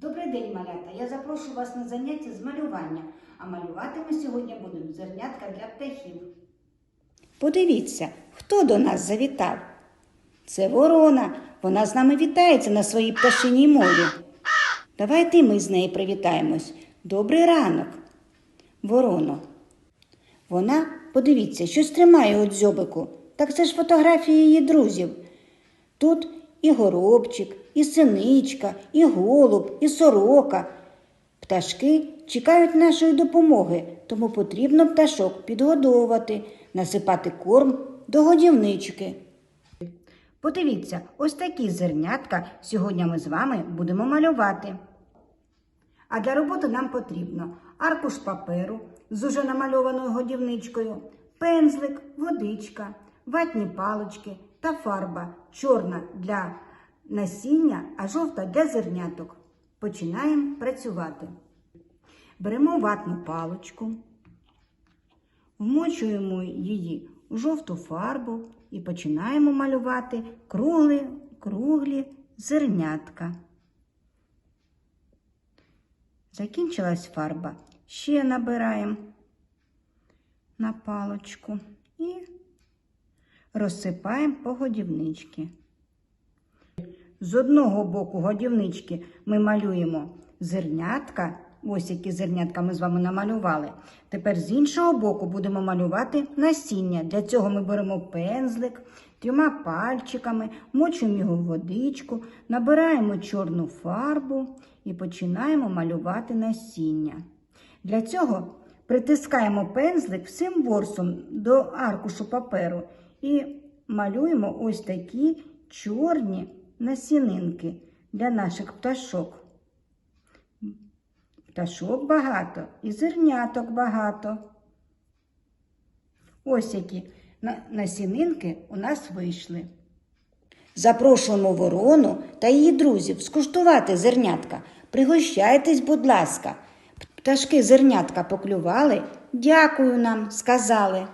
Добрий день, малята! Я запрошую вас на заняття з малювання. А малювати ми сьогодні будемо зернятка для птахів. Подивіться, хто до нас завітав. Це ворона. Вона з нами вітається на своїй пташиній мові. Давайте ми з нею привітаємось. Добрий ранок, вороно. Вона, подивіться, щось тримає у дзьобику. Так це ж фотографії її друзів. Тут і горобчик, і синичка, і голуб, і сорока. Пташки чекають нашої допомоги, тому потрібно пташок підгодовувати, насипати корм до годівнички. Подивіться, ось такі зернятка сьогодні ми з вами будемо малювати. А для роботи нам потрібно аркуш паперу з уже намальованою годівничкою, пензлик, водичка, ватні палички та фарба чорна для насіння, а жовта для зерняток. Починаємо працювати. Беремо ватну паличку, вмочуємо її у жовту фарбу і починаємо малювати круглі, круглі зернятка. Закінчилась фарба. Ще набираємо на палочку розсипаємо по годівнички. З одного боку годівнички ми малюємо зернятка. Ось які зернятка ми з вами намалювали. Тепер з іншого боку будемо малювати насіння. Для цього ми беремо пензлик трьома пальчиками, мочуємо його в водичку, набираємо чорну фарбу і починаємо малювати насіння. Для цього притискаємо пензлик всім ворсом до аркушу паперу і малюємо ось такі чорні насінинки для наших пташок. Пташок багато і зерняток багато. Ось які насінинки у нас вийшли. Запрошуємо ворону та її друзів скуштувати зернятка. Пригощайтесь, будь ласка. Пташки зернятка поклювали, дякую нам, сказали.